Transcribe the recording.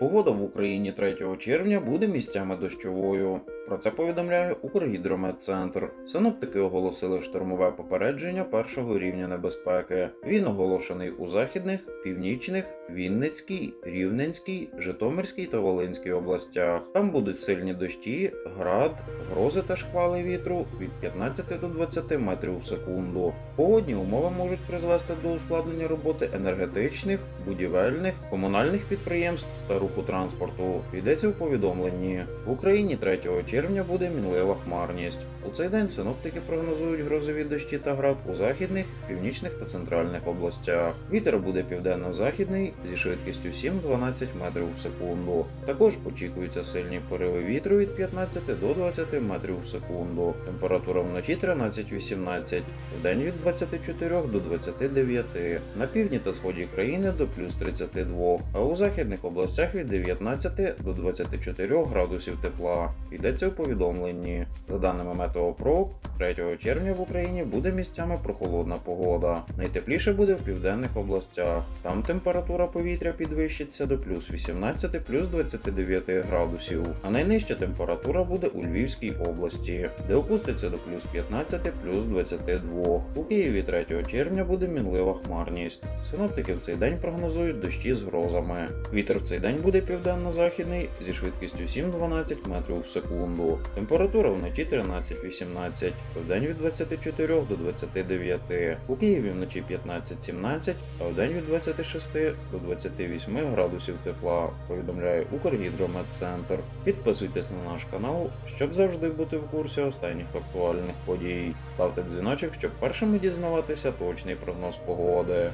Погода в Україні 3 червня буде місцями дощовою. Про це повідомляє Укргідрометцентр. Синоптики оголосили штормове попередження першого рівня небезпеки. Він оголошений у західних, північних, Вінницькій, Рівненській, Житомирській та Волинській областях. Там будуть сильні дощі, град, грози та шквали вітру від 15 до 20 метрів в секунду. Погодні умови можуть призвести до ускладнення роботи енергетичних, будівельних, комунальних підприємств та руху транспорту. Йдеться у повідомленні. В Україні 3 червня буде мінлива хмарність. У цей день синоптики прогнозують грозові дощі та град у західних, північних та центральних областях. Вітер буде південно-західний зі швидкістю 7-12 метрів в секунду. Також очікуються сильні пориви вітру від 15 до 20 метрів в секунду. Температура вночі 13-18, вдень від 24 до 29, на півдні та сході країни до плюс 32, а у західних областях від 19 до 24 градусів тепла. Йдеться у повідомленні. За даними Метеопрок, 3 червня в Україні буде місцями прохолодна погода. Найтепліше буде в південних областях. Там температура повітря підвищиться до плюс 18 плюс 29 градусів, а найнижча температура буде у Львівській області, де опуститься до плюс 15 плюс 22. У Києві 3 червня буде мінлива хмарність. Синоптики в цей день прогнозують дощі з грозами. Вітер в цей день буде південно-західний зі швидкістю 7-12 метрів в секунду. Температура вночі 13-18, вдень від 24 до 29. У Києві вночі 15-17, а вдень від 26 до 28 градусів тепла, повідомляє Укргідрометцентр. Підписуйтесь на наш канал, щоб завжди бути в курсі останніх актуальних подій. Ставте дзвіночок, щоб першими дізнаватися точний прогноз погоди.